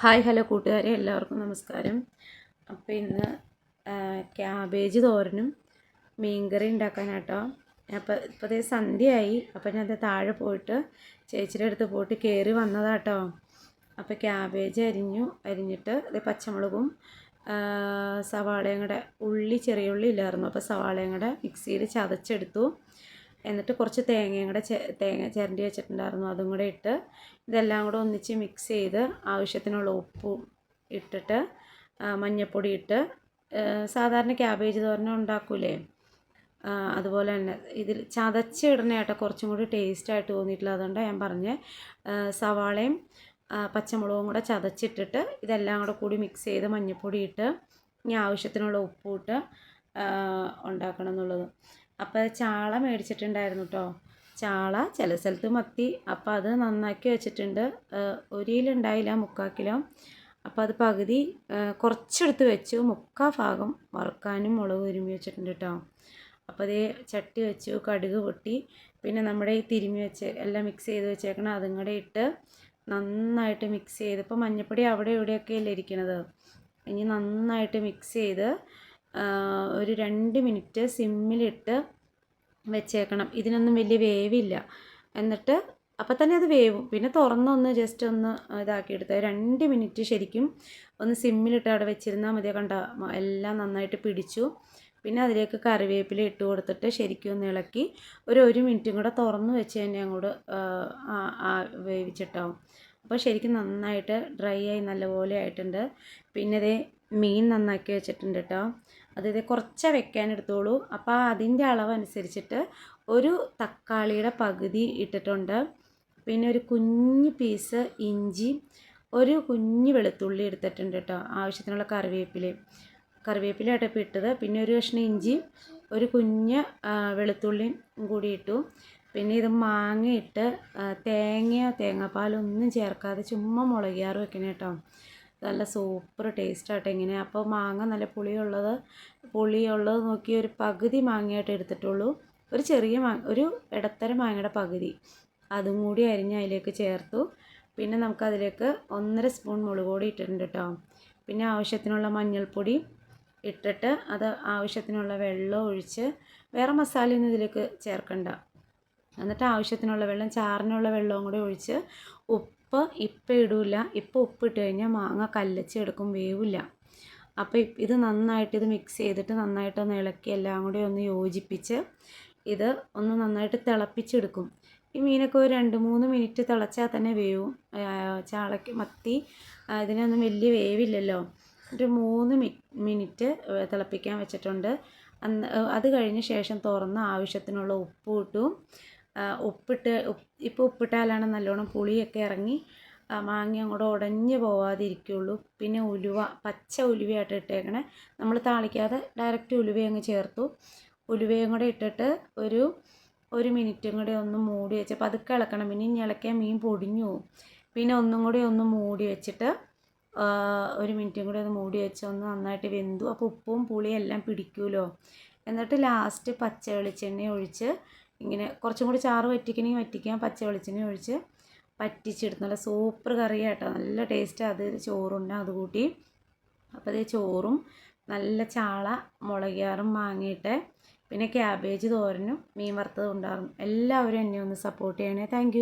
Hi hello കൂട്ടുകാരെ എല്ലാവർക്കും നമസ്കാരം. അപ്പോൾ ഇന്ന് ക്യാബേജ് തോരനും മീൻകറി ഉണ്ടാക്കാനാട്ടോ. അപ്പോൾ ഇപ്പോൾ ദേ സന്ധ്യയായി. അപ്പോൾ ഞാൻ താഴെ പോയിട്ട് ചേച്ചിയുടെ അടുത്ത് പോയിട്ട് കയറി വന്നതാട്ടോ. അപ്പോൾ ക്യാബേജ് അരിഞ്ഞു അരിഞ്ഞിട്ട് അതേ പച്ചമുളകും സവാളയും കൂടെ ഉള്ളി ചെറിയ ഉള്ളി ഇല്ലായിരുന്നു. അപ്പോൾ സവാളയും കൂടെ മിക്സിയിൽ ചതച്ചെടുത്തു. എന്നിട്ട് കുറച്ച് തേങ്ങയും കൂടെ തേങ്ങ ചിരണ്ടി വെച്ചിട്ടുണ്ടായിരുന്നു. അതും കൂടെ ഇട്ട് ഇതെല്ലാം കൂടെ ഒന്നിച്ച് മിക്സ് ചെയ്ത് ആവശ്യത്തിനുള്ള ഉപ്പും ഇട്ടിട്ട് മഞ്ഞൾപ്പൊടി ഇട്ട് സാധാരണ ക്യാബേജ് തോരൻ ഉണ്ടാക്കൂലേ? അതുപോലെ തന്നെ ഇതിൽ ചതച്ചിടണ കേട്ടോ കുറച്ചും കൂടി ടേസ്റ്റായിട്ട് തോന്നിയിട്ടില്ല അതുകൊണ്ടാണ് ഞാൻ പറഞ്ഞ് സവാളയും പച്ചമുളകും കൂടെ ചതച്ചിട്ടിട്ട് ഇതെല്ലാം കൂടെ കൂടി മിക്സ് ചെയ്ത് മഞ്ഞൾപ്പൊടി ഇട്ട് ഇനി ആവശ്യത്തിനുള്ള ഉപ്പും ഇട്ട് ഉണ്ടാക്കണം അപ്പോൾ ചാള മേടിച്ചിട്ടുണ്ടായിരുന്നു കേട്ടോ ചാള ചില സ്ഥലത്ത് മത്തി. അപ്പോൾ അത് നന്നാക്കി വെച്ചിട്ടുണ്ട്. ഒരു കിലോ ഉണ്ടായില്ല മുക്കാൽ കിലോ. അപ്പോൾ അത് പകുതി കുറച്ചെടുത്ത് വെച്ചു. മുക്കാൽ ഭാഗം വറുക്കാനും മുളക് ഉരുമി വെച്ചിട്ടുണ്ട് കേട്ടോ അപ്പോൾ അതേ ചട്ടി വെച്ചു കടുക് പൊട്ടി. പിന്നെ നമ്മുടെ ഈ തിരുമി വെച്ച് എല്ലാം മിക്സ് ചെയ്ത് വെച്ചേക്കണം അതും കൂടെ ഇട്ട് നന്നായിട്ട് മിക്സ് ചെയ്ത്. ഇപ്പോൾ മഞ്ഞപ്പൊടി അവിടെ ഇവിടെയൊക്കെ അല്ലേ ഇരിക്കണത്. ഇനി നന്നായിട്ട് മിക്സ് ചെയ്ത് ഒരു രണ്ട് മിനിറ്റ് സിമ്മിലിട്ട് വെച്ചേക്കണം. ഇതിനൊന്നും വലിയ വേവില്ല. എന്നിട്ട് അപ്പം തന്നെ അത് വേവും. പിന്നെ തുറന്നൊന്ന് ജസ്റ്റ് ഒന്ന് ഇതാക്കി എടുത്ത് രണ്ട് മിനിറ്റ് ശരിക്കും ഒന്ന് സിമ്മിലിട്ട് അവിടെ വെച്ചിരുന്നാൽ മതി. കണ്ട? എല്ലാം നന്നായിട്ട് പിടിച്ചു. പിന്നെ അതിലേക്ക് കറിവേപ്പില ഇട്ട് കൊടുത്തിട്ട് ശരിക്കും ഒന്ന് ഇളക്കി ഒരു ഒരു മിനിറ്റും കൂടെ തുറന്ന് വെച്ച് തന്നെ അങ്ങോട്ട് വേവിച്ചിട്ടാവും. അപ്പോൾ ശരിക്കും നന്നായിട്ട് ഡ്രൈ ആയി നല്ലപോലെ ആയിട്ടുണ്ട്. പിന്നെ ഇതേ മീൻ നന്നാക്കി വെച്ചിട്ടുണ്ട് കേട്ടോ അതായത് കുറച്ചേ വെക്കാൻ എടുത്തോളൂ. അപ്പോൾ അതിന്റെ അളവനുസരിച്ചിട്ട് ഒരു തക്കാളിയുടെ പകുതി ഇട്ടിട്ടുണ്ട്. പിന്നെ ഒരു കുഞ്ഞ് പീസ് ഇഞ്ചി ഒരു കുഞ്ഞ് വെളുത്തുള്ളി എടുത്തിട്ടുണ്ട് കേട്ടോ ആവശ്യത്തിനുള്ള കറിവേപ്പില. കറിവേപ്പില ഇപ്പോൾ ഇട്ടത്. പിന്നെ ഒരു കഷ്ണം ഇഞ്ചി ഒരു കുഞ്ഞ് വെളുത്തുള്ളിയും കൂടി ഇട്ടു. പിന്നെ ഇത് മാങ്ങ ഇട്ട് തേങ്ങയോ തേങ്ങാപ്പാലൊന്നും ചേർക്കാതെ ചുമ്മാ മുളകിയാറ് വെക്കണേ കേട്ടോ. നല്ല സൂപ്പർ ടേസ്റ്റ് ആട്ടെ ഇങ്ങനെ. അപ്പോൾ മാങ്ങ നല്ല പുളിയുള്ളത് പുളിയുള്ളത് നോക്കി ഒരു പകുതി മാങ്ങയായിട്ട് എടുത്തിട്ടുള്ളൂ. ഒരു ചെറിയ മാങ്ങ ഒരു ഇടത്തരം മാങ്ങയുടെ പകുതി. അതും കൂടി അരിഞ്ഞ് അതിലേക്ക് ചേർത്തു. പിന്നെ നമുക്കതിലേക്ക് ഒന്നര സ്പൂൺ മുളക് പൊടി ഇട്ടിട്ടുണ്ട് കേട്ടോ പിന്നെ ആവശ്യത്തിനുള്ള മഞ്ഞൾപ്പൊടി ഇട്ടിട്ട് അത് ആവശ്യത്തിനുള്ള വെള്ളം ഒഴിച്ച് വേറെ മസാലയൊന്നും ഇതിലേക്ക് ചേർക്കണ്ട. എന്നിട്ട് ആവശ്യത്തിനുള്ള വെള്ളം ചാറിനുള്ള വെള്ളവും കൂടി ഒഴിച്ച് ഉപ്പ് ഇപ്പം ഇടില്ല ഇപ്പം ഉപ്പ് ഇട്ട് കഴിഞ്ഞാൽ മാങ്ങ കല്ലച്ച് എടുക്കും വേവില്ല. അപ്പോൾ ഇത് നന്നായിട്ട് ഇത് മിക്സ് ചെയ്തിട്ട് നന്നായിട്ടൊന്ന് ഇളക്കി എല്ലാം കൂടി ഒന്ന് യോജിപ്പിച്ച് ഇത് ഒന്ന് നന്നായിട്ട് തിളപ്പിച്ചെടുക്കും. ഈ മീനൊക്കെ ഒരു രണ്ട് മൂന്ന് മിനിറ്റ് തിളച്ചാൽ തന്നെ വേവും. ചാളയ്ക്ക് മത്തി ഇതിനൊന്നും വലിയ വേവില്ലല്ലോ. ഒരു മൂന്ന് മിനിറ്റ് തിളപ്പിക്കാൻ വെച്ചിട്ടുണ്ട്. അത് കഴിഞ്ഞ ശേഷം തുറന്ന് ആവശ്യത്തിനുള്ള ഉപ്പ് ഇട്ടു. ഉപ്പിട്ട് ഇപ്പോൾ ഉപ്പിട്ടാലാണ് നല്ലോണം പുളിയൊക്കെ ഇറങ്ങി മാങ്ങ അങ്ങോട്ട് ഉടഞ്ഞ് പോവാതിരിക്കുള്ളൂ. പിന്നെ ഉലുവ പച്ച ഉലുവയായിട്ട് ഇട്ടേക്കണേ. നമ്മൾ താളിക്കാതെ ഡയറക്റ്റ് ഉലുവ അങ്ങ് ചേർത്തു. ഉലുവയും കൂടെ ഇട്ടിട്ട് ഒരു ഒരു മിനിറ്റും കൂടെ ഒന്ന് മൂടി വെച്ച് പതുക്കെ ഇളക്കണം. ഇനി ഇളക്കിയാൽ മീൻ പൊടിഞ്ഞു പിന്നെ ഒന്നും കൂടി ഒന്ന് മൂടി വെച്ചിട്ട് ഒരു മിനിറ്റും കൂടി ഒന്ന് മൂടി വെച്ച് ഒന്ന് നന്നായിട്ട് വെന്തു. അപ്പോൾ ഉപ്പും പുളിയും എല്ലാം പിടിക്കുമല്ലോ എന്നിട്ട് ലാസ്റ്റ് പച്ച വെളിച്ചെണ്ണ ഒഴിച്ച് ഇങ്ങനെ കുറച്ചും കൂടി ചാറ് വറ്റിക്കണമെങ്കിൽ വറ്റിക്കാം പച്ച വെളിച്ചെണ്ണ ഒഴിച്ച് പറ്റിച്ചെടുത്ത് നല്ല സൂപ്പർ കറിയാട്ടോ. നല്ല ടേസ്റ്റ് അത് ചോറുണ്ട് അത് കൂട്ടി. അപ്പോൾ അതേ ചോറും നല്ല ചാള മുളകാറും മാങ്ങിയിട്ട് പിന്നെ ക്യാബേജ് തോരനും മീൻ വറുത്തതും ഉണ്ടാകും എല്ലാവരും എന്നെ ഒന്ന് സപ്പോർട്ട് ചെയ്യണേ. താങ്ക്